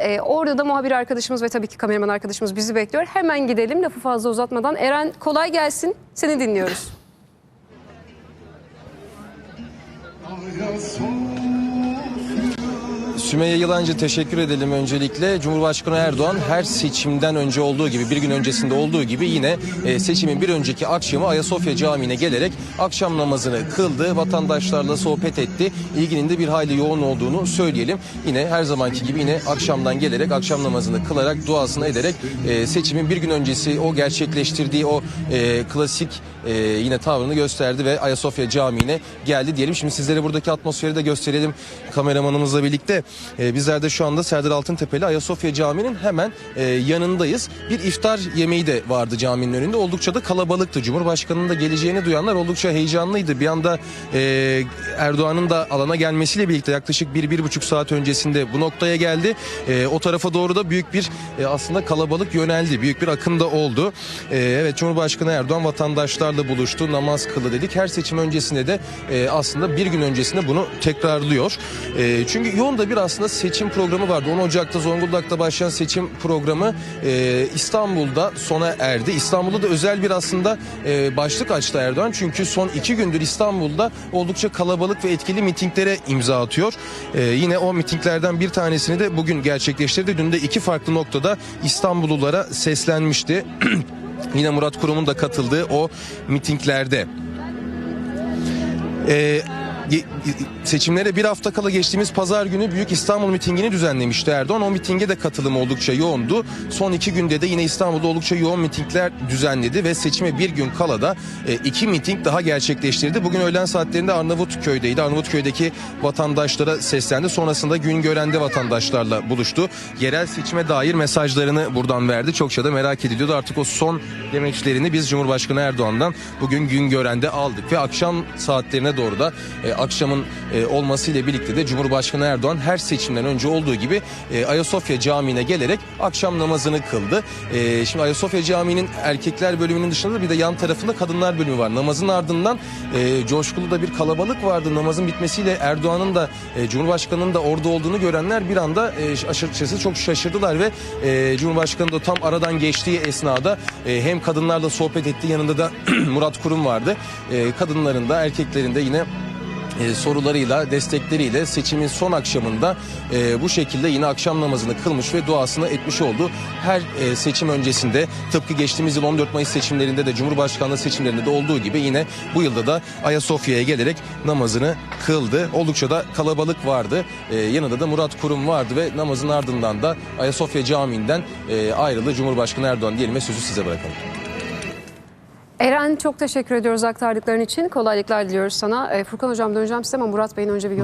E, orada da muhabir arkadaşımız ve tabii ki kameraman arkadaşımız bizi bekliyor. Hemen gidelim lafı fazla uzatmadan. Eren kolay gelsin. Seni dinliyoruz. Sümeyye Yılancı teşekkür edelim öncelikle. Cumhurbaşkanı Erdoğan her seçimden önce olduğu gibi bir gün öncesinde olduğu gibi yine e, seçimin bir önceki akşamı Ayasofya Camii'ne gelerek akşam namazını kıldı. Vatandaşlarla sohbet etti. İlginin de bir hayli yoğun olduğunu söyleyelim. Yine her zamanki gibi yine akşamdan gelerek akşam namazını kılarak duasını ederek e, seçimin bir gün öncesi o gerçekleştirdiği o e, klasik yine tavrını gösterdi ve Ayasofya Camii'ne geldi diyelim. Şimdi sizlere buradaki atmosferi de gösterelim kameramanımızla birlikte. E, bizler de şu anda Serdar Altıntepe'li Ayasofya Camii'nin hemen e, yanındayız. Bir iftar yemeği de vardı caminin önünde. Oldukça da kalabalıktı. Cumhurbaşkanının da geleceğini duyanlar oldukça heyecanlıydı. Bir anda e, Erdoğan'ın da alana gelmesiyle birlikte yaklaşık bir, bir buçuk saat öncesinde bu noktaya geldi. E, o tarafa doğru da büyük bir aslında kalabalık yöneldi. Büyük bir akım da oldu. Evet Cumhurbaşkanı Erdoğan vatandaşlarla buluştu. Namaz kıldı dedik. Her seçim öncesinde de aslında bir gün öncesinde bunu tekrarlıyor. Çünkü yoğun da bir aslında seçim programı vardı. 10 Ocak'ta Zonguldak'ta başlayan seçim programı e, İstanbul'da sona erdi. İstanbul'da da özel bir aslında e, başlık açtı Erdoğan. Çünkü son iki gündür İstanbul'da oldukça kalabalık ve etkili mitinglere imza atıyor. E, yine o mitinglerden bir tanesini de bugün gerçekleştirdi. Dün de iki farklı noktada İstanbullulara seslenmişti. Yine Murat Kurum'un da katıldığı o mitinglerde. Ee, ge- seçimlere bir hafta kala geçtiğimiz pazar günü Büyük İstanbul mitingini düzenlemişti Erdoğan. O mitinge de katılım oldukça yoğundu. Son iki günde de yine İstanbul'da oldukça yoğun mitingler düzenledi ve seçime bir gün kala da e, iki miting daha gerçekleştirdi. Bugün öğlen saatlerinde Arnavutköy'deydi. Arnavutköy'deki vatandaşlara seslendi. Sonrasında Güngören'de vatandaşlarla buluştu. Yerel seçime dair mesajlarını buradan verdi. Çokça da merak ediliyordu. Artık o son demeçlerini biz Cumhurbaşkanı Erdoğan'dan bugün Güngören'de aldık ve akşam saatlerine doğru da e, akşamın e, olmasıyla birlikte de Cumhurbaşkanı Erdoğan her seçimden önce olduğu gibi e, Ayasofya Camii'ne gelerek akşam namazını kıldı. E, şimdi Ayasofya Camii'nin erkekler bölümünün dışında da bir de yan tarafında kadınlar bölümü var. Namazın ardından e, coşkulu da bir kalabalık vardı. Namazın bitmesiyle Erdoğan'ın da e, Cumhurbaşkanı'nın da orada olduğunu görenler bir anda e, açıkçası çok şaşırdılar ve e, Cumhurbaşkanı da tam aradan geçtiği esnada e, hem kadınlarla sohbet etti yanında da Murat Kurum vardı. E, kadınların da erkeklerin de yine e, sorularıyla, destekleriyle seçimin son akşamında e, bu şekilde yine akşam namazını kılmış ve duasını etmiş oldu. Her e, seçim öncesinde tıpkı geçtiğimiz yıl 14 Mayıs seçimlerinde de Cumhurbaşkanlığı seçimlerinde de olduğu gibi yine bu yılda da Ayasofya'ya gelerek namazını kıldı. Oldukça da kalabalık vardı. E, yanında da Murat Kurum vardı ve namazın ardından da Ayasofya Camii'nden e, ayrıldı. Cumhurbaşkanı Erdoğan diyelim ve sözü size bırakalım. Eren çok teşekkür ediyoruz aktardıkların için. Kolaylıklar diliyoruz sana. E, Furkan Hocam döneceğim size ama Murat Bey'in önce bir